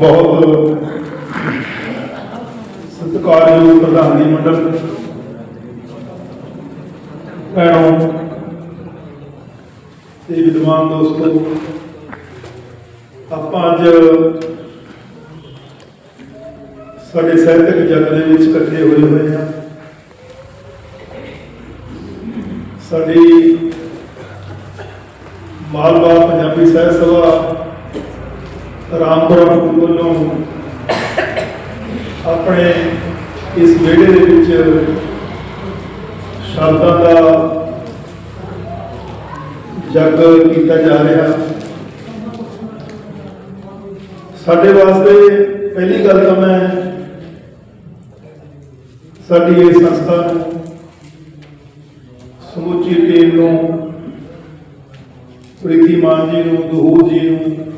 ਬਹੁਤ ਸਤਿਕਾਰਯੋਗ ਪ੍ਰਧਾਨ ਜੀ, ਮੰਡਲ ਭੈਣੋ ਤੇ ਵਿਦਵਾਨ ਦੋਸਤੋ, ਆਪਾਂ ਅੱਜ ਸਾਡੇ ਸਾਹਿਤਕ ਜਗ ਦੇ ਵਿੱਚ ਇਕੱਠੇ ਹੋਏ ਹੋਏ ਹਾਂ। ਸਾਡੀ ਮਾਲਵਾ ਪੰਜਾਬੀ ਸਾਹਿਤ ਸਭਾ ਰਾਮਪੁਰਾ ਸਕੂਲ ਵੱਲੋਂ ਆਪਣੇ ਇਸ ਵਿਹੜੇ ਦੇ ਵਿੱਚ ਸ਼ਬਦਾਂ ਦਾ ਜਗ ਕੀਤਾ ਜਾ ਰਿਹਾ। ਸਾਡੇ ਵਾਸਤੇ ਪਹਿਲੀ ਗੱਲ ਤਾਂ ਮੈਂ ਸਾਡੀ ਇਹ ਸੰਸਥਾ ਨੂੰ ਸਮੁੱਚੀ ਟੀਮ ਨੂੰ ਪ੍ਰੀਤੀ ਮਾਨ ਜੀ ਨੂੰ, ਦਹੂਰ ਜੀ ਨੂੰ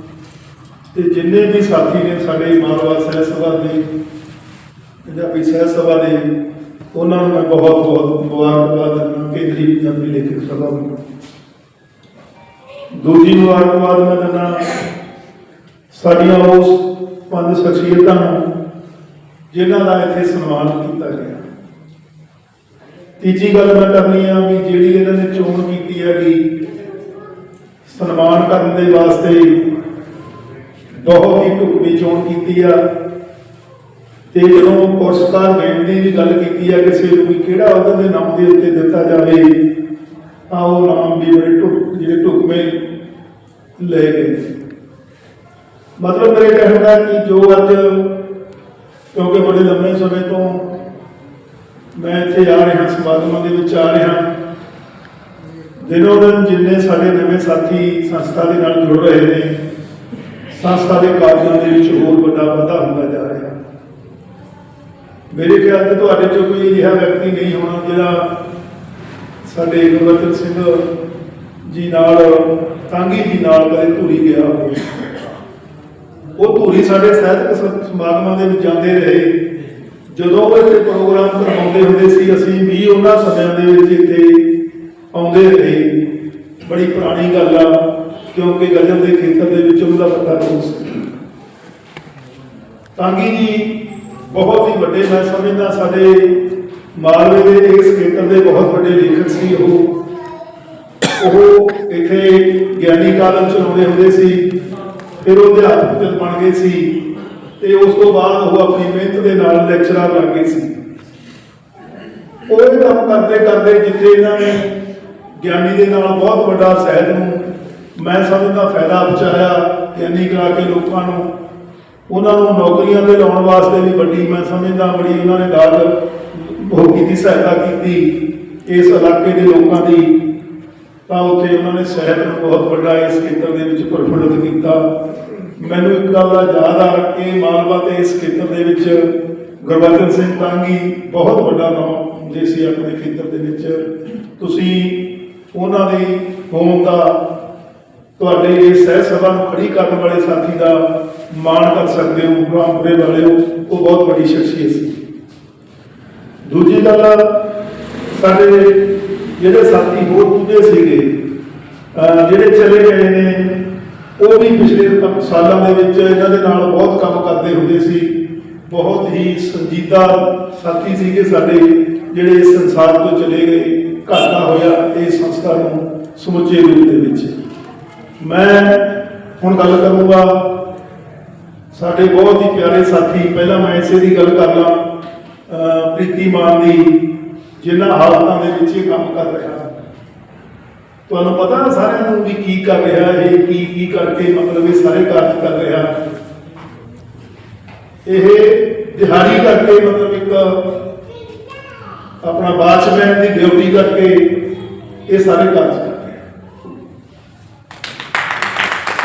ਤੇ ਜਿੰਨੇ ਵੀ ਸਾਥੀ ਨੇ ਸਾਡੇ ਮਾਲਵਾ ਸਹਿ ਸਭਾ ਦੇ, ਪੰਜਾਬੀ ਸਹਿ ਸਭਾ ਦੇ, ਉਹਨਾਂ ਨੂੰ ਮੈਂ ਬਹੁਤ ਬਹੁਤ ਮੁਬਾਰਕਬਾਦ ਦਿੰਦਾ ਕੇਂਦਰੀ ਪੰਜਾਬੀ ਲੇਖਕ ਸਭਾ ਨੂੰ। ਦੂਜੀ ਮੁਬਾਰਕਬਾਦ ਮੈਂ ਦਿੰਦਾ ਸਾਡੀਆਂ ਉਸ ਪੰਜ ਸ਼ਖਸੀਅਤਾਂ ਨੂੰ, ਜਿਨ੍ਹਾਂ ਦਾ ਇੱਥੇ ਸਨਮਾਨ ਕੀਤਾ ਗਿਆ। ਤੀਜੀ ਗੱਲ ਮੈਂ ਕਰਨੀ ਆ ਵੀ ਜਿਹੜੀ ਇਹਨਾਂ ਨੇ ਚੋਣ ਕੀਤੀ ਹੈਗੀ, ਸਨਮਾਨ ਕਰਨ ਦੇ ਵਾਸਤੇ ਬਹੁਤ ਹੀ ਢੁਕਵੀਂ ਚੋਣ ਕੀਤੀ ਆ। ਤੇ ਜਦੋਂ ਪੁਰਸਕਾਰ ਦੇਣ ਦੀ ਵੀ ਗੱਲ ਕੀਤੀ ਆ, ਕਿਸੇ ਨੂੰ ਵੀ ਕਿਹੜਾ ਉਹਦੇ ਨਾਮ ਦੇ ਉੱਤੇ ਦਿੱਤਾ ਜਾਵੇ, ਤਾਂ ਉਹ ਨਾਮ ਵੀ ਬੜੇ ਢੁਕ ਜਿਹੜੇ ਢੁਕਵੇਂ ਲੈ ਗਏ। ਮਤਲਬ ਮੇਰੇ ਕਹਿਣ ਦਾ ਕਿ ਜੋ ਅੱਜ, ਕਿਉਂਕਿ ਬੜੇ ਲੰਮੇ ਸਮੇਂ ਤੋਂ ਮੈਂ ਇੱਥੇ ਆ ਰਿਹਾ, ਸਮਾਗਮਾਂ ਦੇ ਵਿੱਚ ਆ ਰਿਹਾ, ਦਿਨੋਂ ਦਿਨ ਜਿੰਨੇ ਸਾਡੇ ਨਵੇਂ ਸਾਥੀ ਸੰਸਥਾ ਦੇ ਨਾਲ ਜੁੜ ਰਹੇ ਨੇ ਸੰਸਥਾ ਦੇ ਕਾਰਜਾਂ ਦੇ ਵਿੱਚ ਹੋਰ ਵੱਡਾ ਵਾਧਾ ਹੁੰਦਾ ਜਾ ਰਿਹਾ। ਮੇਰੇ ਖਿਆਲ ਤੇ ਤੁਹਾਡੇ ਚੋਂ ਕੋਈ ਅਜਿਹਾ ਵਿਅਕਤੀ ਨਹੀਂ ਹੋਣਾ ਜਿਹੜਾ ਸਾਡੇ ਗੁਰਬਚਨ ਸਿੰਘ ਜੀ ਨਾਲ, ਤਾਂਗੀ ਜੀ ਨਾਲ ਕਦੇ ਧੂਰੀ ਗਿਆ ਹੋਵੇ। ਉਹ ਧੂਰੀ ਸਾਡੇ ਸਾਹਿਤਕ ਸਮਾਗਮਾਂ ਦੇ ਵਿੱਚ ਜਾਂਦੇ ਰਹੇ। ਜਦੋਂ ਉਹ ਇੱਥੇ ਪ੍ਰੋਗਰਾਮ ਕਰਵਾਉਂਦੇ ਹੁੰਦੇ ਸੀ, ਅਸੀਂ ਵੀ ਉਹਨਾਂ ਸਮਿਆਂ ਦੇ ਵਿੱਚ ਇੱਥੇ ਆਉਂਦੇ ਰਹੇ। ਬੜੀ ਪੁਰਾਣੀ ਗੱਲ ਆ। ਕਿਉਂਕਿ ਗਜ਼ਲ ਦੇ ਖੇਤਰ ਦੇ ਵਿੱਚ ਉਹਦਾ ਵੱਡਾ ਰੋਲ ਸੀ। ਤਾਂਗੀ ਜੀ ਬਹੁਤ ਹੀ ਵੱਡੇ, ਮੈਂ ਸਮਝਦਾ ਸਾਡੇ ਮਾਲਵੇ ਦੇ ਇਸ ਖੇਤਰ ਦੇ ਬਹੁਤ ਵੱਡੇ ਲੇਖਕ ਸੀ ਉਹ। ਉਹ ਇੱਥੇ ਗਿਆਨੀ ਕਾਲਜ ਚਲਾਉਂਦੇ ਹੁੰਦੇ ਸੀ, ਫਿਰ ਉਹ ਅਧਿਆਪਕ ਬਣ ਗਏ ਸੀ ਤੇ ਉਸ ਤੋਂ ਬਾਅਦ ਉਹ ਆਪਣੀ ਮਿਹਨਤ ਦੇ ਨਾਲ ਲੈਕਚਰਰ ਲੱਗ ਗਏ ਸੀ। ਉਹ ਕੰਮ ਕਰਦੇ ਕਰਦੇ ਜਿੱਥੇ ਇਹਨਾਂ ਨੇ ਗਿਆਨੀ ਦੇ ਨਾਲ ਬਹੁਤ ਵੱਡਾ ਸਹਿਤ ਨੂੰ ਮੈਂ ਸਮਝਦਾ ਫਾਇਦਾ ਪਹੁੰਚਾਇਆ ਗਿਆਨੀ ਕਰਾ ਕੇ ਲੋਕਾਂ ਨੂੰ। ਉਹਨਾਂ ਨੂੰ ਨੌਕਰੀਆਂ ਤੇ ਲਾਉਣ ਵਾਸਤੇ ਵੀ ਵੱਡੀ, ਮੈਂ ਸਮਝਦਾ ਬੜੀ ਉਹਨਾਂ ਨੇ ਗੱਲ ਉਹ ਕੀਤੀ, ਸਹਾਇਤਾ ਕੀਤੀ ਇਸ ਇਲਾਕੇ ਦੇ ਲੋਕਾਂ ਦੀ। ਤਾਂ ਉੱਥੇ ਉਹਨਾਂ ਨੇ ਸਹਿਤ ਨੂੰ ਬਹੁਤ ਵੱਡਾ ਇਸ ਖੇਤਰ ਦੇ ਵਿੱਚ ਪ੍ਰਫੁੱਲਤ ਕੀਤਾ। ਮੈਨੂੰ ਇੱਕ ਗੱਲ ਦਾ ਯਾਦ ਆ ਕਿ ਮਾਲਵਾ ਤੇ ਇਸ ਖੇਤਰ ਦੇ ਵਿੱਚ ਗੁਰਬਚਨ ਸਿੰਘ ਟਾਂਗੀ ਬਹੁਤ ਵੱਡਾ ਨਾਮ ਜੇ ਸੀ ਆਪਣੇ ਖੇਤਰ ਦੇ ਵਿੱਚ। ਤੁਸੀਂ ਉਹਨਾਂ ਦੀ ਹੋਣ ਦਾ ਤੁਹਾਡੇ ਇਸ ਸਹਿ ਸਭਾ ਨੂੰ ਖੜੀ ਕਰਨ ਵਾਲੇ ਸਾਥੀ ਦਾ ਮਾਣ ਕਰ ਸਕਦੇ ਹੋ ਰਾਮਪੁਰੇ ਵਾਲਿਓ ਉਹ ਬਹੁਤ ਵੱਡੀ ਸ਼ਖਸੀਅਤ ਸੀ। ਦੂਜੀ ਗੱਲ, ਸਾਡੇ ਜਿਹੜੇ ਸਾਥੀ ਹੋਰ ਦੂਜੇ ਸੀਗੇ ਜਿਹੜੇ ਚਲੇ ਗਏ ਨੇ, ਉਹ ਵੀ ਪਿਛਲੇ ਸਾਲਾਂ ਦੇ ਵਿੱਚ ਇਹਨਾਂ ਦੇ ਨਾਲ ਬਹੁਤ ਕੰਮ ਕਰਦੇ ਹੁੰਦੇ ਸੀ। ਬਹੁਤ ਹੀ ਸੰਜੀਦਾ ਸਾਥੀ ਸੀਗੇ ਸਾਡੇ, ਜਿਹੜੇ ਇਸ ਸੰਸਾਰ ਤੋਂ ਚਲੇ ਗਏ, ਘਾਟਾ ਹੋਇਆ ਇਸ ਸੰਸਥਾ ਨੂੰ ਸਮੁੱਚੇ ਰੂਪ ਦੇ ਵਿੱਚ। ਮੈਂ ਹੁਣ ਗੱਲ ਕਰੂੰਗਾ। ਸਾਡੇ ਬਹੁਤ ਹੀ ਪਿਆਰੇ ਸਾਥੀ, ਪਹਿਲਾਂ ਮੈਂ ਇਸੇ ਦੀ ਗੱਲ ਕਰ ਲਾਂ ਪ੍ਰੀਤੀ ਮਾਨ ਦੀ, ਜਿਨ੍ਹਾਂ ਹਾਲਤਾਂ ਦੇ ਵਿੱਚ ਇਹ ਕੰਮ ਕਰ ਰਿਹਾ। ਤੁਹਾਨੂੰ ਪਤਾ ਸਾਰਿਆਂ ਨੂੰ ਵੀ ਕੀ ਕਰ ਰਿਹਾ ਇਹ ਕੀ ਕੀ ਕਰਕੇ ਮਤਲਬ ਇਹ ਸਾਰੇ ਕਾਰਜ ਕਰ ਰਿਹਾ। ਇਹ ਦਿਹਾੜੀ ਕਰਕੇ ਮਤਲਬ ਇੱਕ ਆਪਣਾ ਵਾਚਮੈਨ ਦੀ ਡਿਊਟੀ ਕਰਕੇ ਇਹ ਸਾਰੇ ਕਾਰਜ ਕਰ ਰਿਹਾ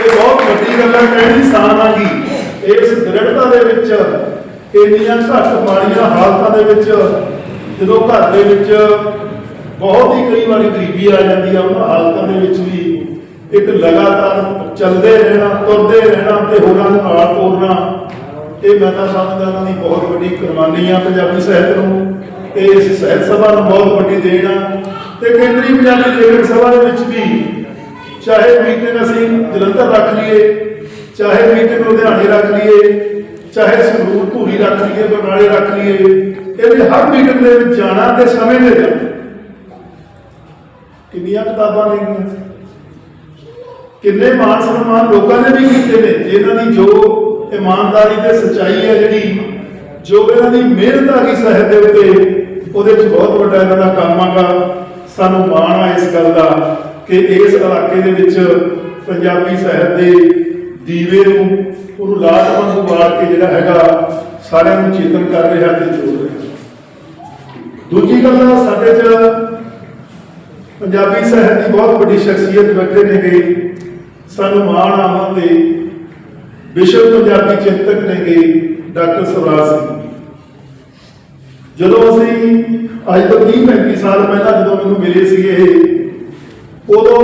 ਇਹ ਬਹੁਤ ਵੱਡੀ ਗੱਲ ਹੈ ਕਹਿਣੀ ਸਾਨ ਆ ਗਈ ਇਸ ਦ੍ਰਿੜਤਾ ਦੇ ਵਿੱਚ ਇੰਨੀਆਂ ਘੱਟ ਮਾੜੀਆਂ ਹਾਲਤਾਂ ਦੇ ਵਿੱਚ ਜਦੋਂ ਘਰ ਦੇ ਵਿੱਚ ਬਹੁਤ ਹੀ ਕਈ ਵਾਰੀ ਗਰੀਬੀ ਆ ਜਾਂਦੀ ਆ, ਉਹਨਾਂ ਹਾਲਤਾਂ ਦੇ ਵਿੱਚ ਵੀ ਇੱਕ ਲਗਾਤਾਰ ਚੱਲਦੇ ਰਹਿਣਾ, ਤੁਰਦੇ ਰਹਿਣਾ ਤੇ ਹੋਰਾਂ ਨੂੰ ਨਾਲ ਤੋਰਨਾ, ਇਹ ਮੈਂ ਤਾਂ ਸਮਝਦਾ ਇਹਨਾਂ ਦੀ ਬਹੁਤ ਵੱਡੀ ਕੁਰਬਾਨੀ ਆ ਪੰਜਾਬੀ ਸਾਹਿਤ ਨੂੰ। ਤੇ ਇਸ ਸਾਹਿਤ ਸਭਾ ਨੂੰ ਬਹੁਤ ਵੱਡੀ ਦੇਣ ਆ। ਤੇ ਕੇਂਦਰੀ ਪੰਜਾਬੀ ਲੇਖਕ ਸਭਾ ਦੇ ਵਿੱਚ ਵੀ ਚਾਹੇ ਮੀਟਿੰਗ ਅਸੀਂ ਜਲੰਧਰ ਰੱਖ ਲਈਏ, ਚਾਹੇ ਮੀਟਿੰਗ ਲੁਧਿਆਣੇ ਰੱਖ ਲਈਏ, ਚਾਹੇ ਸੰਗਰੂਰ, ਧੂਰੀ ਰੱਖ ਲਈਏ, ਬਰਨਾਲੇ ਰੱਖ ਲਈਏ ਇਹਦੇ ਹਰ ਮੀਟਿੰਗ ਦੇ ਵਿੱਚ ਜਾਣਾ ਤੇ ਸਮੇਂ ਤੇ ਜਾਣਾ। ਕਿੰਨੀਆਂ ਕਿਤਾਬਾਂ ਲੈਣੀਆਂ ਕਿੰਨੇ ਮਾਨ ਸਨਮਾਨ ਲੋਕਾਂ ਨੇ ਵੀ ਕੀਤੇ ਨੇ ਇਹਨਾਂ ਦੀ ਜੋ ਇਮਾਨਦਾਰੀ ਤੇ ਸੱਚਾਈ ਹੈ ਜਿਹੜੀ, ਜੋ ਇਹਨਾਂ ਦੀ ਮਿਹਨਤ ਆ ਗਈ ਸਾਹਿਤ ਦੇ ਉੱਤੇ, ਉਹਦੇ ਵਿੱਚ ਬਹੁਤ ਵੱਡਾ ਇਹਨਾਂ ਦਾ ਕੰਮ ਆਗਾ। ਸਾਨੂੰ ਮਾਣ ਆ ਇਸ ਗੱਲ ਦਾ। ਕਿ ਇਸ ਇਲਾਕੇ ਦੇ ਵਿੱਚ ਪੰਜਾਬੀ ਸਾਹਿਤ ਦੇ ਦੀਵੇ ਨੂੰ ਉਹਨੂੰ ਲਾਟਬੰਦ ਬਾੜ ਕੇ ਜਿਹੜਾ ਹੈਗਾ ਸਾਰਿਆਂ ਨੂੰ ਚੇਤਨ ਕਰ ਰਿਹਾ ਤੇ ਜੋੜ ਰਿਹਾ। ਦੂਜੀ ਗੱਲ, ਸਾਡੇ 'ਚ ਪੰਜਾਬੀ ਸਾਹਿਤ ਦੀ ਬਹੁਤ ਵੱਡੀ ਸ਼ਖਸੀਅਤ ਬੈਠੇ ਨੇਗੇ ਸਾਨੂੰ ਮਾਣ ਆਵਾਂ ਦੇ ਵਿਸ਼ਵ ਪੰਜਾਬੀ ਚਿੰਤਕ ਨੇਗੇ ਡਾਕਟਰ ਸਵਰਾਜ ਸਿੰਘ ਜਦੋਂ ਅਸੀਂ ਅੱਜ ਤੋਂ 30 35 ਸਾਲ ਪਹਿਲਾਂ ਜਦੋਂ ਮੈਨੂੰ ਮਿਲੇ ਸੀਗੇ ਇਹ ਉਦੋਂ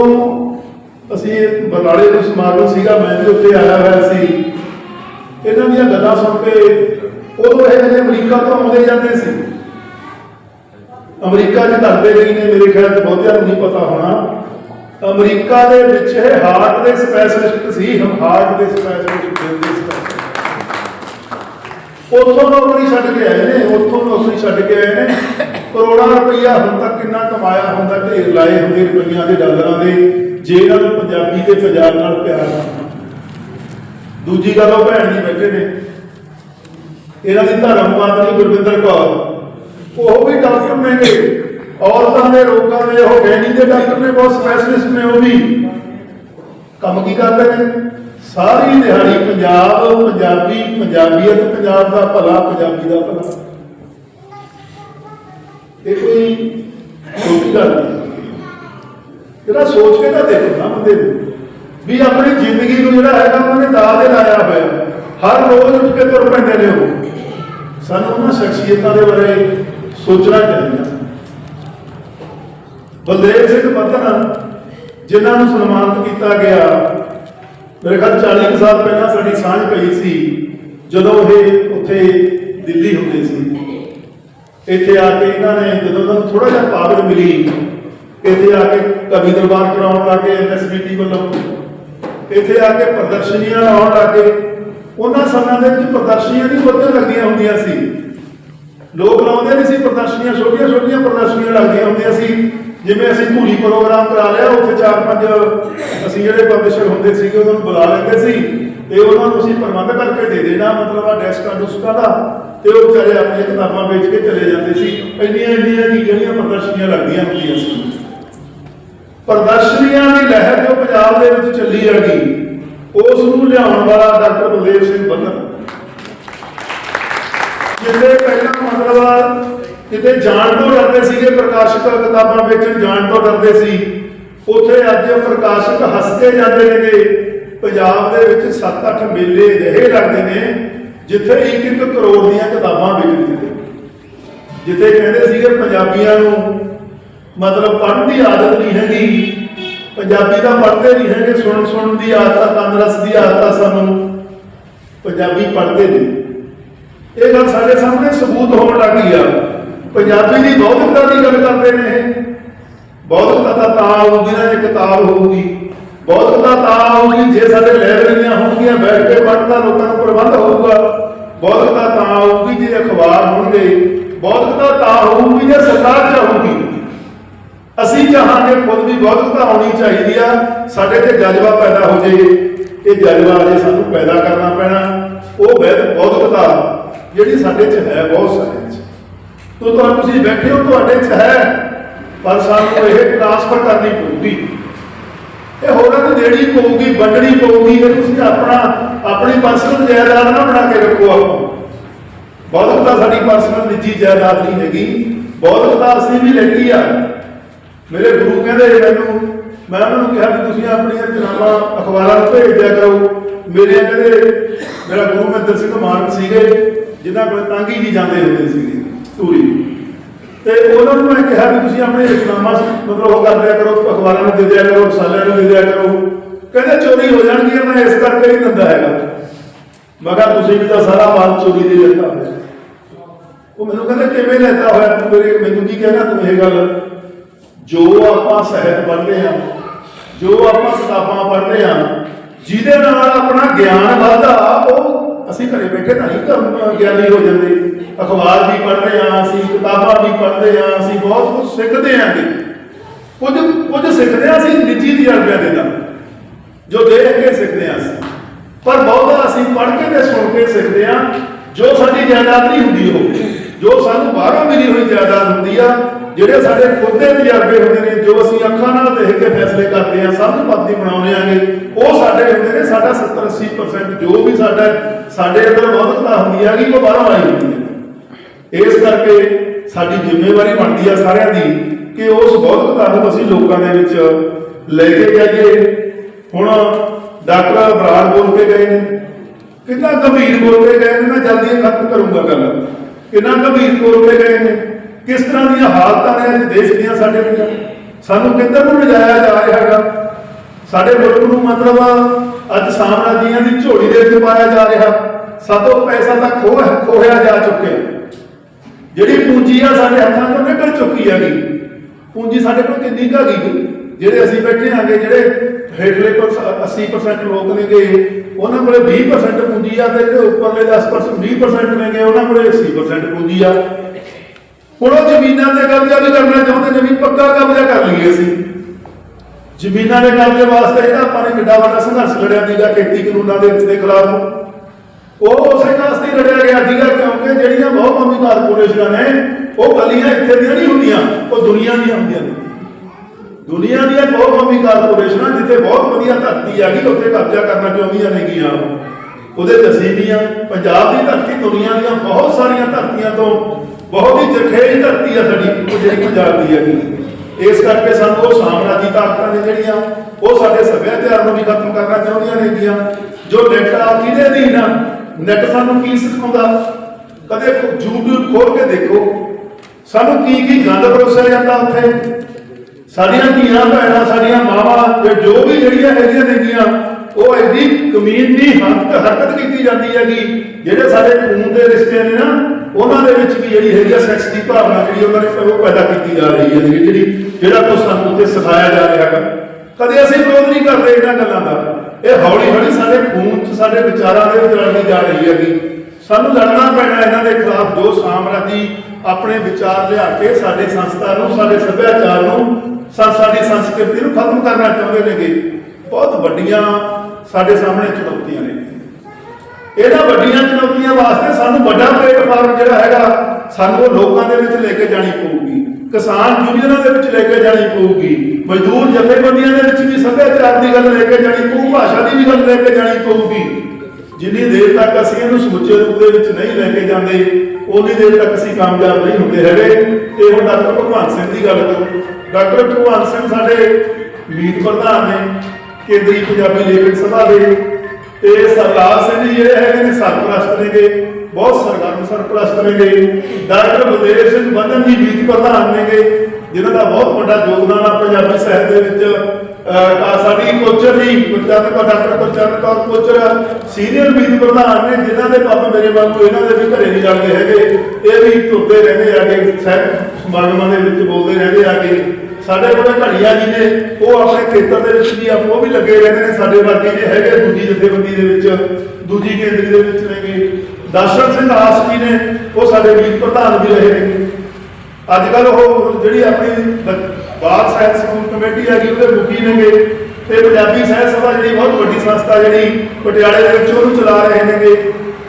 ਅਸੀਂ ਬਰਨਾਲੇ ਨੂੰ ਸਮਾਗਮ ਸੀਗਾ, ਮੈਂ ਵੀ ਉੱਥੇ ਆਇਆ ਹੋਇਆ ਸੀ। ਇਹਨਾਂ ਦੀਆਂ ਗੱਲਾਂ ਸੁਣ ਕੇ ਉਦੋਂ ਇਹ ਜਿਹੜੇ ਅਮਰੀਕਾ ਤੋਂ ਆਉਂਦੇ ਜਾਂਦੇ ਸੀ, ਅਮਰੀਕਾ 'ਚ ਧਰਦੇ ਗਈ ਨੇ, ਮੇਰੇ ਖਿਆਲ 'ਚ ਬਹੁਤਿਆਂ ਨੂੰ ਨਹੀਂ ਪਤਾ ਹੋਣਾ। ਅਮਰੀਕਾ ਦੇ ਵਿੱਚ ਇਹ ਹਾਰਟ ਦੇ ਸਪੈਸ਼ਲਿਸਟ ਸੀ, ਹਮ ਹਾਰਟ ਦੇ ਸਪੈਸ਼ਲਿਸਟ ਦੇ ਉੱਥੋਂ ਨੌਕਰੀ ਛੱਡ ਕੇ ਆਏ ਨੇ, ਉੱਥੋਂ ਨੌਕਰੀ ਛੱਡ ਕੇ ਆਏ ਨੇ। ਕਰੋੜਾਂ ਰੁਪਈਆ ਹੁਣ ਤੱਕ ਕਿੰਨਾ ਕਮਾਇਆ ਹੁੰਦਾ, ਢੇਰ ਲਾਏ ਹੁੰਦੇ ਰੁਪਈਆਂ ਦੇ ਡਾਲਰਾਂ ਦੇ, ਜੇ ਇਹਨਾਂ ਨੂੰ ਪੰਜਾਬੀ ਤੇ ਪੰਜਾਬ ਨਾਲ ਪਿਆਰ ਨਾ ਦੂਜੀ ਗੱਲ ਉਹ ਭੈਣ ਜੀ ਬੈਠੇ ਨੇ। ਇਹਨਾਂ ਦੀ ਧਰਮ ਪਤਨੀ ਗੁਰਵਿੰਦਰ ਕੌਰ। ਉਹ ਵੀ ਡਾਕਟਰ ਨੇਗੇ ਔਰਤਾਂ ਦੇ ਰੋਗਾਂ ਦੇ ਉਹ ਗੈਨੀ ਦੇ ਡਾਕਟਰ ਨੇ, ਬਹੁਤ ਸਪੈਸ਼ਲਿਸਟ ਨੇ ਉਹ ਵੀ। ਕੰਮ ਕੀ ਕਰਦੇ ਨੇ? ਸਾਰੀ ਦਿਹਾੜੀ ਪੰਜਾਬ, ਪੰਜਾਬੀ, ਪੰਜਾਬੀਅਤ, ਪੰਜਾਬ ਦਾ ਭਲਾ, ਪੰਜਾਬੀ ਦਾ ਭਲਾ। ਇਹ ਕੋਈ ਛੋਟੀ ਗੱਲ ਨਹੀਂ। ਜਿਹੜਾ ਸੋਚ ਕੇ ਤਾਂ ਦੇਖੋ ਨਾ ਬੰਦੇ ਨੂੰ ਵੀ ਆਪਣੀ ਜ਼ਿੰਦਗੀ ਨੂੰ ਜਿਹੜਾ ਹੈਗਾ, ਉਹਨਾਂ ਨੇ ਦਾਅ ਤੇ ਲਾਇਆ ਹੋਇਆ। ਹਰ ਰੋਜ਼ ਉੱਠ ਕੇ ਤੁਰ ਪੈਂਦੇ ਨੇ ਉਹ। ਸਾਨੂੰ ਉਹਨਾਂ ਸ਼ਖਸੀਅਤਾਂ ਦੇ ਬਾਰੇ ਸੋਚਣਾ ਚਾਹੀਦਾ। ਬਲਦੇਵ ਸਿੰਘ ਮੱਤਨ ਜਿਨ੍ਹਾਂ ਨੂੰ ਸਨਮਾਨਿਤ ਕੀਤਾ ਗਿਆ, ਮੇਰੇ ਖਿਆਲ 40 ਕੁ ਸਾਲ ਪਹਿਲਾਂ ਸਾਡੀ ਸਾਂਝ ਪਈ ਸੀ, ਜਦੋਂ ਇਹ ਉੱਥੇ ਦਿੱਲੀ ਹੁੰਦੇ ਸੀ। ਇੱਥੇ ਆ ਕੇ ਇਹਨਾਂ ਨੇ ਜਦੋਂ ਉਹਨਾਂ ਨੂੰ ਥੋੜਾ ਜਿਹਾ ਪਾਵਰ ਮਿਲੀ, ਇੱਥੇ ਆ ਕੇ ਕਵੀ ਦਰਬਾਰ ਕਰਾਉਣ ਲੱਗੇ ਐਸਬੀਟੀ ਵੱਲੋਂ। ਇੱਥੇ ਆ ਕੇ ਪ੍ਰਦਰਸ਼ਨੀਆਂ ਲਾਉਣ ਲੱਗੇ। ਉਹਨਾਂ ਸਮਿਆਂ ਦੇ ਵਿੱਚ ਪ੍ਰਦਰਸ਼ਨੀਆਂ ਨਹੀਂ ਬਹੁਤੀਆਂ ਲੱਗਦੀਆਂ ਹੁੰਦੀਆਂ ਸੀ। ਲੋਕ ਲਾਉਂਦੇ ਨਹੀਂ ਸੀ ਪ੍ਰਦਰਸ਼ਨੀਆਂ ਛੋਟੀਆਂ ਛੋਟੀਆਂ ਪ੍ਰਦਰਸ਼ਨੀਆਂ ਲੱਗਦੀਆਂ ਹੁੰਦੀਆਂ ਸੀ। ਜਿਵੇਂ ਅਸੀਂ ਧੂਰੀ ਪ੍ਰੋਗਰਾਮ ਕਰਾ ਲਿਆ, ਉੱਥੇ ਚਾਰ ਪੰਜ ਅਸੀਂ ਜਿਹੜੇ ਪਬਲਿਸ਼ਰ ਹੁੰਦੇ ਸੀਗੇ, ਉਹਨਾਂ ਨੂੰ ਬੁਲਾ ਲੈਂਦੇ ਸੀ। ਤੇ ਉਹਨਾਂ ਨੂੰ ਅਸੀਂ ਪ੍ਰਬੰਧ ਕਰਕੇ ਦੇ ਦੇਣਾ, ਮਤਲਬ ਆ ਡੈਸਕਾਂ ਡੁਸਕਾਂ ਦਾ ਤੇ ਉਹ ਵਿਚਾਰੇ ਆਪਣੀਆਂ ਕਿਤਾਬਾਂ ਵੇਚ ਕੇ ਚਲੇ ਜਾਂਦੇ ਸੀ। ਇੰਨੀਆਂ ਇੰਨੀਆਂ ਕੀ ਜਿਹੜੀਆਂ ਪ੍ਰਦਰਸ਼ਨੀਆਂ ਲੱਗਦੀਆਂ ਹੁੰਦੀਆਂ ਸੀ। ਪ੍ਰਦਰਸ਼ਨੀਆਂ ਦੀ ਲਹਿਰ ਜੋ ਪੰਜਾਬ ਦੇ ਵਿੱਚ ਚੱਲੀ ਹੈਗੀ ਉਸ ਨੂੰ ਲਿਆਉਣ ਵਾਲਾ ਡਾਕਟਰ ਬਲਦੇਵ ਸਿੰਘ ਬੱਲਰ ਜਿੱਦੇ ਪਹਿਲਾਂ ਮਤਲਬ ਕਿਤੇ ਜਾਣ ਤੋਂ ਡਰਦੇ ਸੀਗੇ ਪ੍ਰਕਾਸ਼ਕ ਕਿਤਾਬਾਂ ਵੇਚਣ ਜਾਣ ਤੋਂ ਡਰਦੇ ਸੀ, ਉੱਥੇ ਅੱਜ ਪ੍ਰਕਾਸ਼ਕ ਹੱਸ ਕੇ ਜਾਂਦੇ ਨੇ ਪੰਜਾਬ ਦੇ ਵਿੱਚ 7-8 ਮੇਲੇ ਅਜਿਹੇ ਲੱਗਦੇ ਨੇ ਜਿੱਥੇ 1-1 ਕਰੋੜ ਦੀਆਂ ਕਿਤਾਬਾਂ ਵਿਕਦੀਆਂ ਨੇ। ਜਿੱਥੇ ਕਹਿੰਦੇ ਸੀਗੇ ਪੰਜਾਬੀਆਂ ਨੂੰ ਮਤਲਬ ਪੜ੍ਹਨ ਦੀ ਆਦਤ ਨਹੀਂ ਹੈਗੀ, ਪੰਜਾਬੀ ਦਾ ਪੜ੍ਹਦੇ ਨਹੀਂ ਹੈਗੇ ਸੁਣ ਸੁਣਨ ਦੀ ਆਦਤ ਆ ਤੰਦਰੁਸਤ ਦੀ ਆਦਤ ਆ ਸਾਨੂੰ ਪੰਜਾਬੀ ਪੜ੍ਹਦੇ ਨੇ। ਇਹ ਗੱਲ ਸਾਡੇ ਸਾਹਮਣੇ ਸਬੂਤ ਹੋਣ ਲੱਗੀ ਆ। ਪੰਜਾਬੀ ਦੀ ਬੌਧਿਕਤਾ ਦੀ ਗੱਲ ਕਰਦੇ ਨੇ ਇਹ। ਬੌਧਿਕਤਾ ਤਾਂ ਤਾਂ ਆਊਗੀ ਨਾ ਜੇ ਕਿਤਾਬ ਹੋਊਗੀ। ਬੌਧਿਕਤਾ ਤਾਂ ਆਊਗੀ ਜੇ ਸਾਡੇ ਲਾਇਬ੍ਰੇਰੀਆਂ ਹੋਣਗੀਆਂ, ਬੈਠ ਕੇ ਪੜ੍ਹਨ ਲੋਕਾਂ ਨੂੰ ਪ੍ਰਬੰਧ ਹੋਊਗਾ। ਬੌਧਿਕਤਾ ਤਾਂ ਆਊਗੀ ਜੇ ਅਖਬਾਰ ਹੋਣਗੇ। ਬੌਧਿਕਤਾ ਤਾਂ ਹੋਊਗੀ, ਜੇ ਸਰਕਾਰ ਚਾਹੂਗੀ। ਅਸੀਂ ਚਾਹਾਂਗੇ ਖੁਦ ਵੀ ਬੌਧਿਕਤਾ ਆਉਣੀ ਚਾਹੀਦੀ ਆ। ਸਾਡੇ ਤੇ ਜਜ਼ਬਾ ਪੈਦਾ ਹੋ ਜੇ, ਇਹ ਜਜ਼ਬਾ ਅਜੇ ਸਾਨੂੰ ਪੈਦਾ ਕਰਨਾ ਪੈਣਾ। ਉਹ ਵੈਦ ਬੌਧਿਕਤਾ ਜਿਹੜੀ ਸਾਡੇ 'ਚ ਹੈ ਬਹੁਤ ਸਾਰੇ 'ਚ। ਤੋ ਤੁਸੀਂ ਬੈਠੇ ਹੋ, ਤੁਹਾਡੇ 'ਚ ਹੈ, ਪਰ ਸਾਨੂੰ ਇਹ ਟ੍ਰਾਂਸਫਰ ਕਰਨੀ ਪਊਗੀ। ਇਹ ਹੋਰਾਂ ਨੂੰ ਦੇਣੀ ਪਊਗੀ ਵੰਡਣੀ ਪਊਗੀ ਇਹ ਤੁਸੀਂ ਆਪਣਾ ਆਪਣੀ ਪਰਸਨਲ ਜਾਇਦਾਦ ਨਾ ਬਣਾ ਕੇ ਰੱਖੋ ਆਪਾਂ। ਬੌਧਿਕਤਾ ਸਾਡੀ ਪਰਸਨਲ ਨਿੱਜੀ ਜਾਇਦਾਦ ਨਹੀਂ ਹੈਗੀ। ਬੌਧਿਕਤਾ ਅਸੀਂ ਵੀ ਲੈਤੀ ਆ। ਮੇਰੇ ਗੁਰੂ ਕਹਿੰਦੇ ਮੈਨੂੰ, ਮੈਂ ਉਹਨਾਂ ਨੂੰ ਕਿਹਾ ਵੀ ਤੁਸੀਂ ਆਪਣੀਆਂ ਕਿਤਾਬਾਂ ਅਖਬਾਰਾਂ ਨੂੰ ਭੇਜ ਦਿਆ ਕਰੋ। ਮੇਰੇ ਕਹਿੰਦੇ, ਮੇਰਾ ਗੁਰੂ ਮਹਿੰਦਰ ਸਿੰਘ ਮਾਨਕ ਸੀਗੇ, ਜਿਨ੍ਹਾਂ ਕੋਲ ਤਾਂਗੀ ਜੀ ਜਾਂਦੇ ਹੁੰਦੇ ਸੀਗੇ, ਧੂਰੀ। ਤੇ ਉਹਨਾਂ ਨੂੰ ਮੈਂ ਕਿਹਾ ਵੀ ਤੁਸੀਂ ਆਪਣੇ ਰਚਨਾਵਾਂ ਮਤਲਬ ਉਹ ਕਰ ਦਿਆ ਕਰੋ ਅਖਬਾਰਾਂ ਨੂੰ ਦੇ ਦਿਆ ਕਰੋ ਰਸਾਲਿਆਂ ਨੂੰ ਦੇ ਦਿਆ ਕਰੋ। ਕਹਿੰਦੇ ਚੋਰੀ ਹੋ ਜਾਣਗੀ ਮੈਂ ਇਸ ਕਰਕੇ ਨਹੀਂ ਦਿੰਦਾ ਹੈਗਾ। ਮੈਂ ਤੁਸੀਂ ਵੀ ਤਾਂ ਸਾਰਾ ਮਾਲ ਚੋਰੀ ਦੇ ਲੈਤਾ ਹੋਇਆ। ਉਹ ਮੈਨੂੰ ਕਹਿੰਦੇ, ਕਿਵੇਂ ਲੈਤਾ ਹੋਇਆ ਤੂੰ ਮੇਰੇ ਮੈਨੂੰ ਕੀ ਕਹਿਣਾ ਤੂੰ ਇਹ ਗੱਲ? ਜੋ ਆਪਾਂ ਸਹਿਤ ਪੜ੍ਹਦੇ ਹਾਂ, ਜੋ ਆਪਾਂ ਕਿਤਾਬਾਂ ਪੜ੍ਹਦੇ ਹਾਂ, ਜਿਹਦੇ ਨਾਲ ਆਪਣਾ ਗਿਆਨ ਵੱਧਦਾ, ਉਹ ਅਸੀਂ ਘਰੇ ਬੈਠੇ ਤਾਂ ਨਹੀਂ ਕੰਮ ਗਿਆਨੀ ਹੋ ਜਾਂਦੇ। ਅਖਬਾਰ ਵੀ ਪੜ੍ਹਦੇ ਆ ਅਸੀਂ, ਕਿਤਾਬਾਂ ਵੀ ਪੜ੍ਹਦੇ ਆ ਅਸੀਂ, ਬਹੁਤ ਕੁਝ ਸਿੱਖਦੇ ਆਂਗੇ ਕੁਝ ਕੁਝ ਸਿੱਖਦੇ ਆ ਅਸੀਂ ਨਿੱਜੀ ਤਜਰਬਿਆਂ ਦੇ ਨਾਲ, ਜੋ ਦੇਖ ਕੇ ਸਿੱਖਦੇ ਆ ਅਸੀਂ। ਪਰ ਬਹੁਤਾ ਅਸੀਂ ਪੜ੍ਹ ਕੇ ਤੇ ਸੁਣ ਕੇ ਸਿੱਖਦੇ ਆ ਜੋ ਸਾਡੀ ਜਾਇਦਾਦ ਨਹੀਂ ਹੁੰਦੀ ਹੋਵੇ ਜੋ ਸਾਨੂੰ ਬਾਹਰੋਂ ਮਿਲੀ ਹੋਈ ਜਾਇਦਾਦ ਹੁੰਦੀ ਆ, ਜਿਹੜੇ ਸਾਡੇ ਖੁਦ ਦੇ ਤਜਰਬੇ ਹੁੰਦੇ ਨੇ, ਜੋ ਅਸੀਂ ਅੱਖਾਂ ਨਾਲ ਦੇਖ ਕੇ ਫੈਸਲੇ ਕਰਦੇ ਆ ਸਮਝ ਪੱਤੀ ਬਣਾਉਂਦੇ ਆਂਗੇ, ਉਹ ਸਾਡੇ ਹੁੰਦੇ ਨੇ, ਸਾਡਾ 70 80% ਜੋ ਵੀ ਸਾਡਾ, ਸਾਡੇ ਅੰਦਰ ਬੌਧਿਕਤਾ ਹੁੰਦੀ ਆ ਕਿ ਉਹ ਬਾਹਰੋਂ ਆਈ ਹੁੰਦੀ ਹੈ। ਇਸ ਕਰਕੇ ਸਾਡੀ ਜ਼ਿੰਮੇਵਾਰੀ ਬਣਦੀ ਆ ਸਾਰਿਆਂ ਦੀ ਕਿ ਉਸ ਬੌਧਿਕਤਾ ਨੂੰ ਅਸੀਂ ਲੋਕਾਂ ਦੇ ਵਿੱਚ ਲੈ ਕੇ ਜਾਈਏ। ਹੁਣ ਡਾਕਟਰ ਬਰਾੜ ਬੋਲ ਕੇ ਗਏ ਨੇ। ਕਿੰਨਾ ਗੰਭੀਰ ਬੋਲ ਕੇ ਗਏ ਨੇ, ਮੈਂ ਜਲਦੀ ਖਤਮ ਕਰੂੰਗਾ ਗੱਲ। ਕਿੰਨਾ ਗੰਭੀਰ ਬੋਲ ਤੇ ਗਏ ਨੇ? ਕਿਸ ਤਰ੍ਹਾਂ ਦੀਆਂ ਹਾਲਤਾਂ ਨੇ ਅੱਜ ਦੇਸ਼ ਦੀਆਂ ਸਾਡੇ ਵਿੱਚ? ਸਾਨੂੰ ਕਿੱਧਰ ਨੂੰ ਲਿਜਾਇਆ ਜਾ ਰਿਹਾ ਹੈਗਾ? ਸਾਡੇ ਮੁਲਕ ਨੂੰ ਮਤਲਬ ਅੱਜ ਸਾਮਰਾਜੀਆਂ ਦੀ ਝੋਲੀ ਦੇ ਵਿੱਚ ਪਾਇਆ ਜਾ ਰਿਹਾ। ਸਾਤੋਂ ਪੈਸਾ ਤਾਂ ਖੋਹ ਖੋਹਿਆ ਜਾ ਚੁੱਕਿਆ ਜਿਹੜੀ ਪੂੰਜੀ ਆ ਸਾਡੇ ਹੱਥਾਂ ਤੋਂ ਨਿਕਲ ਚੁੱਕੀ ਹੈਗੀ। ਪੂੰਜੀ ਸਾਡੇ ਕੋਲ ਕਿੰਨੀ ਕੁ ਹੈਗੀ? ਜਿਹੜੇ ਅਸੀਂ ਬੈਠੇ ਆਂਗੇ ਜਿਹੜੇ ਹੇਠਲੇ ਪਰ 80% ਲੋਕ ਨੇਗੇ ਉਹਨਾਂ ਕੋਲੇ 20% ਪੂੰਜੀ ਆ ਤੇ ਜਿਹੜੇ ਉੱਪਰਲੇ 10% 20% ਨੇਗੇ ਉਹਨਾਂ ਕੋਲੇ 80% ਪੂੰਜੀ ਆ। ਹੁਣ ਉਹ ਜ਼ਮੀਨਾਂ ਤੇ ਕਬਜ਼ਾ ਵੀ ਕਰਨਾ ਚਾਹੁੰਦੇ ਨੇ ਵੀ ਪੱਕਾ ਕਬਜ਼ਾ ਕਰ ਲਈਏ ਅਸੀਂ। ਜ਼ਮੀਨਾਂ ਦੇ ਕਬਜ਼ੇ ਵਾਸਤੇ ਜਿਹੜਾ ਆਪਾਂ ਨੇ ਕਿੱਡਾ ਵੱਡਾ ਸੰਘਰਸ਼ ਲੜਿਆ ਸੀਗਾ, ਖੇਤੀ ਕਾਨੂੰਨਾਂ ਦੇ ਦੇ ਖਿਲਾਫ। ਉਹ ਉਸੇ ਵਾਸਤੇ ਲੜਿਆ ਗਿਆ ਸੀਗਾ, ਕਿਉਂਕਿ ਜਿਹੜੀਆਂ ਬਹੁਤ ਮੰਮੀ ਕਾਰਪੋਰੇਸ਼ਨਾਂ ਨੇ, ਉਹ ਕੱਲੀਆਂ ਇੱਥੇ ਦੀਆਂ ਨਹੀਂ ਹੁੰਦੀਆਂ, ਉਹ ਦੁਨੀਆ ਦੀਆਂ ਹੁੰਦੀਆਂ ਨੇ। ਦੁਨੀਆ ਦੀਆਂ ਬਹੁਤ ਮੰਮੀ ਕਾਰਪੋਰੇਸ਼ਨਾਂ, ਜਿੱਥੇ ਬਹੁਤ ਵਧੀਆ ਧਰਤੀ ਆ ਗਈ ਉੱਥੇ ਕਬਜ਼ਾ ਕਰਨਾ ਚਾਹੁੰਦੀਆਂ ਨੇਗੀਆਂ ਉਹਦੇ ਚ ਪੰਜਾਬ ਦੀ ਧਰਤੀ, ਦੁਨੀਆ ਦੀਆਂ ਬਹੁਤ ਸਾਰੀਆਂ ਧਰਤੀਆਂ ਤੋਂ ਬਹੁਤ ਹੀ ਜਰਖੇਜ ਧਰਤੀ ਆ ਸਾਡੀ ਜਿਹੜੀ ਪੰਜਾਬ ਦੀ ਹੈਗੀ। ਇਸ ਕਰਕੇ ਸਾਨੂੰ ਉਹ ਸਾਮਰਾਜੀ ਤਾਕਤਾਂ ਨੇ ਜਿਹੜੀਆਂ, ਉਹ ਸਾਡੇ ਸੱਭਿਆਚਾਰ ਨੂੰ ਵੀ ਖਤਮ ਕਰਨਾ ਚਾਹੁੰਦੀਆਂ ਨੇਗੀਆਂ। ਜੋ ਨੈਟ ਆ, ਕਿਹਦੇ ਅਧੀਨ ਆ? ਨੈਟ ਸਾਨੂੰ ਕੀ ਸਿਖਾਉਂਦਾ? ਕਦੇ YouTube ਖੋਲ ਕੇ ਦੇਖੋ। ਸਾਨੂੰ ਕੀ ਕੀ ਗੰਦ ਪਰੋਸਿਆ ਜਾਂਦਾ ਉੱਥੇ? ਸਾਡੀਆਂ ਧੀਆਂ ਭੈਣਾਂ, ਸਾਡੀਆਂ ਮਾਵਾਂ ਤੇ ਜੋ ਵੀ ਜਿਹੜੀਆਂ ਹੈਗੀਆਂ ਨੇਗੀਆਂ, ਉਹ ਐਡੀ ਕਮੀਨ ਦੀ ਹਰਕਤ ਹਰਕਤ ਕੀਤੀ ਜਾਂਦੀ ਹੈਗੀ। ਜਿਹੜੇ ਸਾਡੇ ਖੂਨ ਦੇ ਰਿਸ਼ਤੇ ਨੇ ਨਾ, ਉਹਨਾਂ ਦੇ ਵਿੱਚ ਵੀ ਜਿਹੜੀ ਹੈਗੀ ਸੈਕਸ ਦੀ ਭਾਵਨਾ ਜਿਹੜੀ ਉਹਨਾਂ ਨੇ ਉਹ ਪੈਦਾ ਕੀਤੀ ਜਾ ਰਹੀ ਹੈ ਜਿਹੜੀ ਜਿਹੜਾ ਕੁਝ ਸਾਨੂੰ ਉੱਥੇ ਸਿਖਾਇਆ ਜਾ ਰਿਹਾ ਹੈਗਾ। ਕਦੇ ਅਸੀਂ ਵਿਰੋਧ ਨਹੀਂ ਕਰਦੇ ਇਹਨਾਂ ਗੱਲਾਂ ਦਾ। ਇਹ ਹੌਲੀ ਹੌਲੀ ਸਾਡੇ ਖੂਨ 'ਚ, ਸਾਡੇ ਵਿਚਾਰਾਂ ਦੇ ਵਿੱਚ ਰਲਦੀ ਜਾ ਰਹੀ ਹੈਗੀ। ਸਾਨੂੰ ਲੜਨਾ ਪੈਣਾ ਇਹਨਾਂ ਦੇ ਖਿਲਾਫ, ਜੋ ਸਾਮਰਾਜੀ ਆਪਣੇ ਵਿਚਾਰ ਲਿਆ ਕੇ ਸਾਡੇ ਸੰਸਥਾ ਨੂੰ, ਸਾਡੇ ਸੱਭਿਆਚਾਰ ਨੂੰ ਸਾ- ਸਾਡੀ ਸੰਸਕ੍ਰਿਤੀ ਨੂੰ ਖਤਮ ਕਰਨਾ ਚਾਹੁੰਦੇ ਨੇਗੇ। ਬਹੁਤ ਵੱਡੀਆਂ ਸਾਡੇ ਸਾਹਮਣੇ ਚੁਣੌਤੀਆਂ ਨੇ। ਇਹਨਾਂ ਵੱਡੀਆਂ ਚੁਣੌਤੀਆਂ ਵਾਸਤੇ ਸਾਨੂੰ ਵੱਡਾ ਪਲੇਟਫਾਰਮ ਜਿਹੜਾ ਹੈਗਾ, ਸਾਨੂੰ ਲੋਕਾਂ ਦੇ ਵਿੱਚ ਲੈ ਕੇ ਜਾਣੀ ਪਊਗੀ। ਕਿਸਾਨ ਯੂਨੀਅਨਾਂ ਦੇ ਵਿੱਚ ਲੈ ਕੇ ਜਾਣੀ ਪਊਗੀ। ਮਜ਼ਦੂਰ ਜਥੇਬੰਦੀਆਂ ਦੇ ਵਿੱਚ ਵੀ ਸੱਭਿਆਚਾਰ ਦੀ ਗੱਲ ਲੈ ਕੇ ਜਾਣੀ ਪਊ, ਭਾਸ਼ਾ ਦੀ ਵੀ ਗੱਲ ਲੈ ਕੇ ਜਾਣੀ ਪਊਗੀ। ਜਿੰਨੀ ਦੇਰ ਤੱਕ ਅਸੀਂ ਇਹਨੂੰ ਸਮੁੱਚੇ ਰੂਪ ਦੇ ਵਿੱਚ ਨਹੀਂ ਲੈ ਕੇ ਜਾਂਦੇ ਉਨੀ ਦੇਰ ਤੱਕ ਅਸੀਂ ਕਾਮਯਾਬ ਨਹੀਂ ਹੁੰਦੇ ਹੈਗੇ। ਤੇ ਹੁਣ ਡਾਕਟਰ ਭਗਵੰਤ ਸਿੰਘ ਦੀ ਗੱਲ ਕਰੋ। ਡਾਕਟਰ ਭਗਵੰਤ ਸਿੰਘ ਸਾਡੇ ਮੀਤ ਪ੍ਰਧਾਨ ਨੇ, ਕੇਂਦਰੀ ਪੰਜਾਬੀ ਲੇਖਕ ਸਭਾ ਦੇ। ਤੇ ਸਰਦਾਰ ਸਿੰਘ ਜੀ ਜਿਹੜੇ ਹੈਗੇ ਨੇ, ਸਰਪ੍ਰਸਤ ਨੇਗੇ, ਬਹੁਤ ਸਰਗਰਮ ਸਰਪ੍ਰਸਤ ਨੇਗੇ। ਡਾਕਟਰ ਬਲਦੇਵ ਸਿੰਘ ਬੰਧਨ ਜੀ ਮੀਤ ਪ੍ਰਧਾਨ ਨੇਗੇ, ਜਿਨ੍ਹਾਂ ਦਾ ਬਹੁਤ ਵੱਡਾ ਯੋਗਦਾਨ ਆ ਪੰਜਾਬੀ ਸਾਹਿਤ ਦੇ ਵਿੱਚ। ਤਾਂ ਸਾਡੀ ਕੋਚਰ ਦੀ ਗੁਰਚਰਨ ਕੌਰ ਡਾਕਟਰ ਗੁਰਚਰਨ ਕੌਰ ਕੋਚਰ ਸੀਨੀਅਰ ਮੀਤ ਪ੍ਰਧਾਨ ਨੇ, ਜਿਨ੍ਹਾਂ ਦੇ ਪਾਪਾ ਮੇਰੇ ਵਾਂਗੂ ਇਹਨਾਂ ਦੇ ਵੀ ਘਰੇ ਨਹੀਂ ਜਾਂਦੇ ਹੈਗੇ। ਇਹ ਵੀ ਤੁਰਦੇ ਰਹਿੰਦੇ ਆਗੇ ਸਾਹਿਬ ਸਮਾਗਮਾਂ ਦੇ ਵਿੱਚ ਬੋਲਦੇ ਰਹਿੰਦੇ ਆਗੇ ਸਾਡੇ ਕੋਲ ਘੜੀਆ ਜੀ ਨੇ, ਉਹ ਆਪਣੇ ਖੇਤਰ ਦੇ ਵਿੱਚ ਵੀ ਆਪ ਉਹ ਵੀ ਲੱਗੇ ਰਹਿੰਦੇ ਨੇ ਸਾਡੇ ਵਰਗੇ ਜੇ ਹੈਗੇ ਦੂਜੀ ਜਥੇਬੰਦੀ ਦੇ ਵਿੱਚ, ਦੂਜੀ ਕੇਂਦਰੀ ਦੇ ਵਿੱਚ ਨੇਗੇ ਦਰਸ਼ਨ ਸਿੰਘ ਆਸ ਜੀ ਨੇ, ਉਹ ਸਾਡੇ ਮੀਤ ਪ੍ਰਧਾਨ ਵੀ ਰਹੇ ਨੇ। ਅੱਜ ਕੱਲ ਉਹ ਜਿਹੜੀ ਆਪਣੀ ਬਾਲ ਸਾਹਿਤ ਸਕੂਲ ਕਮੇਟੀ ਹੈਗੀ ਉਹਦੇ ਮੁਖੀ ਨੇਗੇ। ਤੇ ਪੰਜਾਬੀ ਸਾਹਿਤ ਸਭਾ ਜਿਹੜੀ ਬਹੁਤ ਵੱਡੀ ਸੰਸਥਾ ਜਿਹੜੀ ਪਟਿਆਲੇ ਦੇ ਵਿੱਚ ਉਹਨੂੰ ਚਲਾ ਰਹੇ ਨੇਗੇ।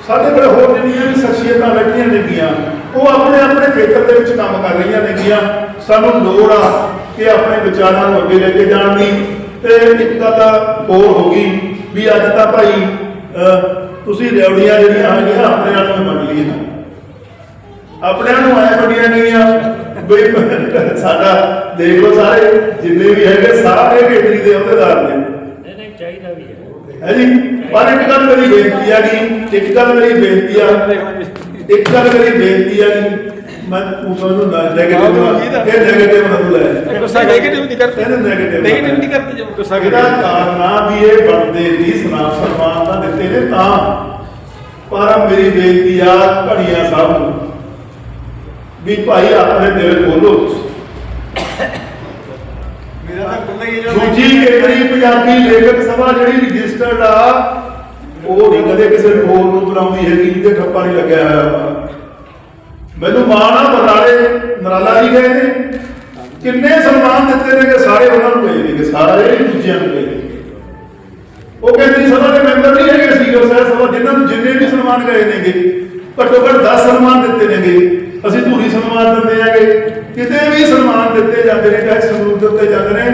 ਸਾਡੇ ਕੋਲ ਹੋਰ ਜਿਹੜੀਆਂ ਵੀ ਸ਼ਖਸੀਅਤਾਂ ਬੈਠੀਆਂ ਨੇਗੀਆਂ ਉਹ ਆਪਣੇ ਆਪਣੇ ਖੇਤਰ ਦੇ ਵਿੱਚ ਕੰਮ ਕਰ ਰਹੀਆਂ ਨੇਗੀਆਂ। ਸਾਨੂੰ ਲੋੜ ਆ ਕਿ ਆਪਣੇ ਵਿਚਾਰਾਂ ਨੂੰ ਅੱਗੇ ਲੈ ਕੇ ਜਾਣ ਦੀ। ਤੇ ਇੱਕ ਗੱਲ ਹੋਰ ਹੋ ਗਈ ਵੀ ਅੱਜ ਤਾਂ ਭਾਈ ਅਹ, ਤੁਸੀਂ ਰਿਉੜੀਆਂ ਜਿਹੜੀਆਂ ਹੈਗੀਆਂ ਆਪਣੇ ਨਾਲ ਮੰਨ ਲਈਏ ਨਾ ਆਪਣਿਆਂ ਨੂੰ ਆਏ ਬੜੀਆਂ ਗਈਆਂ। ਬਈ ਸਾਡਾ ਦੇਖ ਲਓ ਸਾਰੇ ਜਿੰਨੇ ਵੀ ਹੈਗੇ ਸਾਰੇ ਕੇਂਦਰੀ ਦੇ ਅਹੁਦੇਦਾਰ ਨੇ। ਨਹੀਂ ਨਹੀਂ ਚਾਹੀਦਾ ਵੀ ਹੈ। ਹੈ ਜੀ? ਪਰ ਇੱਕ ਗੱਲ ਮੇਰੀ ਬੇਨਤੀ ਆ ਜੀ ਇੱਕ ਗੱਲ ਮੇਰੀ ਬੇਨਤੀ ਆ। ਇੱਕ ਗੱਲ ਮੇਰੀ ਬੇਨਤੀ ਆ ਜੀ ਮੈਂ ਤੁਹਾਨੂੰ ਨਾ ਨੈਗੇਟਿਵ ਇਹ ਨੈਗੇਟਿਵ ਨਾ ਲੈ। ਗੁੱਸਾ ਨੈਗੇਟਿਵ ਨਹੀਂ ਕਰਤੇ ਇਹਨੂੰ ਨੈਗੇਟਿਵ ਨਹੀਂ ਕਰਤੇ ਜਬ ਗੁੱਸਾ ਇਹਦਾ ਕਾਰਨ ਵੀ ਇਹ ਬੰਦੇ ਦੀ ਸਨਾਮ ਸਨਮਾਨ ਤਾਂ ਦਿੱਤੇ ਨੇ ਤਾਂ। ਪਰ ਮੇਰੀ ਬੇਨਤੀ ਆ ਘੜੀਆਂ ਸਾਹਿਬ ਨੂੰ ਵੀ ਭਾਈ ਆਪਣੇ ਦਿਲ ਖੋਲੋ। ਮੇਰਾ ਤਾਂ ਪਤਾ ਹੀ ਹੈ ਦੂਜੀ ਕੇਂਦਰੀ ਪੰਜਾਬੀ ਲੇਖਕ ਸਭਾ ਜਿਹੜੀ ਰਜਿਸਟਰਡ ਆ ਉਹ ਨਹੀਂ ਕਦੇ ਕਿਸੇ ਹੋਰ ਨੂੰ ਬੁਲਾਉਂਦੀ ਹੈਗੀ ਜਿਹਦੇ ਠੱਪਾ ਨਹੀਂ ਲੱਗਿਆ ਹੋਇਆ। ਮੈਨੂੰ ਮਾਣ ਆ ਬਰਨਾਲੇ ਨਰਾਲਾ ਜੀ ਗਏ ਨੇ। ਕਿੰਨੇ ਸਨਮਾਨ ਦਿੱਤੇ ਨੇ ਕਿ ਸਾਰੇ ਉਹਨਾਂ ਨੂੰ ਗਏ ਨੇ ਕਿ ਸਾਰੇ ਹੀ ਦੂਜਿਆਂ ਨੂੰ ਨੇ। ਉਹ ਕੇਂਦਰੀ ਸਭਾ ਦੇ ਮੈਂਬਰ ਨਹੀਂ ਹੈਗੇ ਸੀਨੀਅਰ ਸਾਹਿਬ ਸਭਾ ਜਿਨ੍ਹਾਂ ਨੂੰ ਜਿੰਨੇ ਵੀ ਸਨਮਾਨ ਗਏ ਨੇਗੇ ਘੱਟੋ ਘੱਟ 10 ਸਨਮਾਨ ਦਿੱਤੇ ਨੇਗੇ। ਅਸੀਂ ਧੂਰੀ ਸਨਮਾਨ ਦਿੰਦੇ ਆਗੇ ਕਿਤੇ ਵੀ ਸਨਮਾਨ ਦਿੱਤੇ ਜਾਂਦੇ ਨੇ, ਚਾਹੇ ਸੰਗਰੂਰ ਦੇ ਜਾਂਦੇ ਨੇ,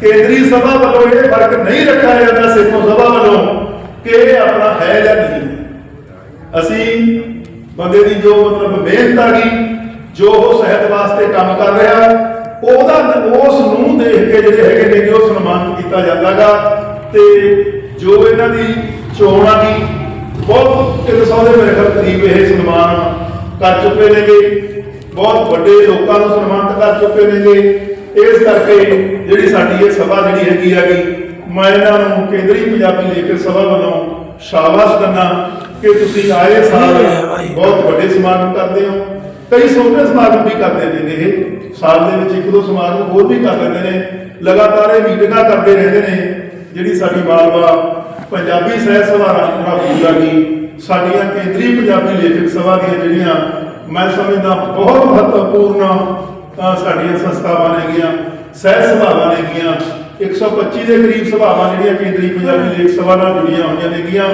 ਕੇਂਦਰੀ ਸਭਾ ਵੱਲੋਂ ਇਹ ਫ਼ਰਕ ਨਹੀਂ ਰੱਖਿਆ ਜਾਂਦਾ, ਸਿੱਖੋ ਸਭਾ ਵੱਲੋਂ, ਕਿ ਇਹ ਆਪਣਾ ਹੈ ਜਾਂ ਨਹੀਂ। ਅਸੀਂ ਬੰਦੇ ਦੀ ਜੋ ਮਤਲਬ ਮਿਹਨਤ ਆ ਗਈ, ਜੋ ਉਹ ਸਿਹਤ ਵਾਸਤੇ ਕੰਮ ਕਰ ਰਿਹਾ, ਉਹਦਾ ਉਸ ਨੂੰ ਦੇਖ ਕੇ ਜਿਹੜੇ ਹੈਗੇ ਨੇ, ਉਹ ਸਨਮਾਨਿਤ ਕੀਤਾ ਜਾਂਦਾਗਾ। ਤੇ ਜੋ ਇਹਨਾਂ ਦੀ ਚੋਣ ਆ ਗਈ, ਬਹੁਤ 300 ਦੇ ਮੇਰੇ ਖਿਆਲ ਕਰੀਬ ਇਹ ਸਨਮਾਨ ਕਰ ਚੁੱਕੇ ਨੇਗੇ। ਬਹੁਤ ਵੱਡੇ ਲੋਕਾਂ ਨੂੰ ਸਨਮਾਨਿਤ ਕਰ ਚੁੱਕੇ ਨੇਗੇ। ਇਸ ਕਰਕੇ ਜਿਹੜੀ ਸਾਡੀ ਇਹ ਸਭਾ ਜਿਹੜੀ ਹੈਗੀ ਹੈਗੀ ਮੈਂ ਇਹਨਾਂ ਨੂੰ ਕੇਂਦਰੀ ਪੰਜਾਬੀ ਲੇਖਕ ਸਭਾ ਵੱਲੋਂ ਸ਼ਾਬਾਸ਼ ਦਿੰਦਾ ਕਿ ਤੁਸੀਂ ਆਏ ਸਾਲ ਬਹੁਤ ਵੱਡੇ ਸਮਾਗਮ ਕਰਦੇ ਹੋ। ਕਈ ਛੋਟੇ ਸਮਾਗਮ ਵੀ ਕਰਦੇ ਨੇ ਇਹ। ਸਾਲ ਦੇ ਵਿੱਚ ਇੱਕ ਦੋ ਸਮਾਗਮ ਹੋਰ ਵੀ ਕਰ ਲੈਂਦੇ ਨੇ। ਲਗਾਤਾਰ ਇਹ ਮੀਟਿੰਗਾਂ ਕਰਦੇ ਰਹਿੰਦੇ ਨੇ। ਜਿਹੜੀ ਸਾਡੀ ਮਾਲਵਾ ਪੰਜਾਬੀ ਸਹਿਤ ਸਭਾ ਰਾਮਪੁਰਾ ਪੂਜਾ ਗਈ ਸਾਡੀਆਂ ਕੇਂਦਰੀ ਪੰਜਾਬੀ ਲੇਖਕ ਸਭਾ ਦੀਆਂ ਜਿਹੜੀਆਂ ਮੈਂ ਸਮਝਦਾ ਬਹੁਤ ਮਹੱਤਵਪੂਰਨ ਸਾਡੀਆਂ ਸੰਸਥਾਵਾਂ ਨੇਗੀਆਂ, ਸਹਿ ਸਭਾਵਾਂ ਨੇਗੀਆਂ 125 ਦੇ ਕਰੀਬ ਸਭਾਵਾਂ ਜਿਹੜੀਆਂ ਕੇਂਦਰੀ ਪੰਜਾਬੀ ਲੇਖ ਸਭਾ ਨਾਲ ਜੁੜੀਆਂ ਹੋਈਆਂ ਨੇਗੀਆਂ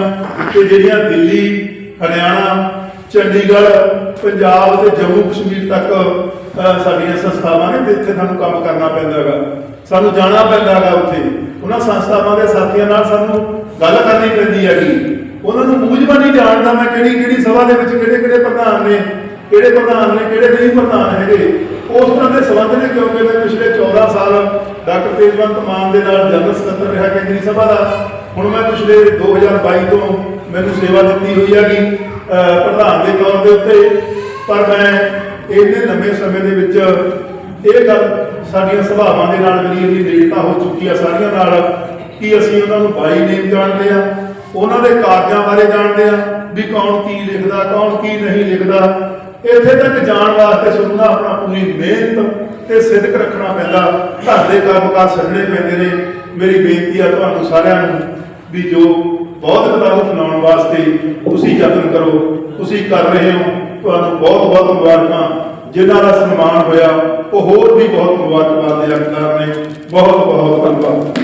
ਤੇ ਜਿਹੜੀਆਂ ਦਿੱਲੀ, ਹਰਿਆਣਾ, ਚੰਡੀਗੜ੍ਹ, ਪੰਜਾਬ ਤੇ ਜੰਮੂ ਕਸ਼ਮੀਰ ਤੱਕ ਸਾਡੀਆਂ ਸੰਸਥਾਵਾਂ ਨੇ ਜਿੱਥੇ ਸਾਨੂੰ ਕੰਮ ਕਰਨਾ ਪੈਂਦਾ ਹੈਗਾ ਸਾਨੂੰ ਜਾਣਾ ਪੈਂਦਾ ਹੈਗਾ ਉੱਥੇ। ਉਹਨਾਂ ਸੰਸਥਾਵਾਂ ਦੇ ਸਾਥੀਆਂ ਨਾਲ ਸਾਨੂੰ ਗੱਲ ਕਰਨੀ ਪੈਂਦੀ ਹੈਗੀ। ਉਹਨਾਂ ਨੂੰ ਮੂਝਬਾ ਨਹੀਂ ਜਾਣਦਾ ਮੈਂ ਕਿਹੜੀ ਕਿਹੜੀ ਸਭਾ ਦੇ ਵਿੱਚ ਕਿਹੜੇ ਕਿਹੜੇ ਪ੍ਰਧਾਨ ਨੇ, ਕਿਹੜੇ ਪ੍ਰਧਾਨ ਨੇ, ਕਿਹੜੇ ਨਹੀਂ ਪ੍ਰਧਾਨ ਹੈਗੇ, ਉਸ ਤਰ੍ਹਾਂ ਦੇ ਸੰਬੰਧ ਨੇ, ਕਿਉਂਕਿ ਮੈਂ ਪਿਛਲੇ 14 ਸਾਲ ਡਾਕਟਰ ਤੇਜਵੰਤ ਮਾਨ ਦੇ ਨਾਲ ਜਨਰਲ ਸਕੱਤਰ ਰਿਹਾ ਕੇਂਦਰੀ ਸਭਾ ਦਾ। ਹੁਣ ਮੈਂ ਪਿਛਲੇ 2022 ਤੋਂ ਮੈਨੂੰ ਸੇਵਾ ਦਿੱਤੀ ਹੋਈ ਹੈਗੀ ਪ੍ਰਧਾਨ ਦੇ ਤੌਰ ਦੇ ਉੱਤੇ। ਪਰ ਮੈਂ ਇਹਨੇ ਲੰਮੇ ਸਮੇਂ ਦੇ ਵਿੱਚ ਇਹ ਗੱਲ ਸਾਡੀਆਂ ਸਭਾਵਾਂ ਦੇ ਨਾਲ ਮੇਰੀ ਇੰਨੀ ਨੇੜਤਾ ਹੋ ਚੁੱਕੀ ਆ ਸਾਰੀਆਂ ਨਾਲ, ਕਿ ਅਸੀਂ ਉਹਨਾਂ ਨੂੰ ਬਾਈ ਨੇਮ ਜਾਣਦੇ ਆ। ਉਹਨਾਂ ਦੇ ਕਾਰਜਾਂ ਬਾਰੇ ਜਾਣਦੇ ਆ ਵੀ ਕੌਣ ਕੀ ਲਿਖਦਾ, ਕੌਣ ਕੀ ਨਹੀਂ ਲਿਖਦਾ। ਇੱਥੇ ਤੱਕ ਜਾਣ ਵਾਸਤੇ ਸੁਣਦਾ ਆਪਣਾ ਪੂਰੀ ਮਿਹਨਤ ਤੇ ਸਿੱਧਕ ਰੱਖਣਾ ਪੈਂਦਾ। ਘਰ ਦੇ ਕੰਮਕਾਰ ਛੱਡਣੇ ਪੈਂਦੇ ਨੇ। ਮੇਰੀ ਬੇਨਤੀ ਆ ਤੁਹਾਨੂੰ ਸਾਰਿਆਂ ਨੂੰ ਵੀ ਜੋ ਬਹੁਤ ਕਿਤਾਬ ਸੁਣਾਉਣ ਵਾਸਤੇ ਤੁਸੀਂ ਯਤਨ ਕਰੋ, ਤੁਸੀਂ ਕਰ ਰਹੇ ਹੋ, ਤੁਹਾਨੂੰ ਬਹੁਤ ਬਹੁਤ ਮੁਬਾਰਕਾਂ। ਜਿਨ੍ਹਾਂ ਦਾ ਸਨਮਾਨ ਹੋਇਆ, ਉਹ ਹੋਰ ਵੀ ਬਹੁਤ ਮੁਬਾਰਕਾਂ ਦੇ ਹੱਕਦਾਰ ਨੇ। ਬਹੁਤ ਬਹੁਤ ਧੰਨਵਾਦ।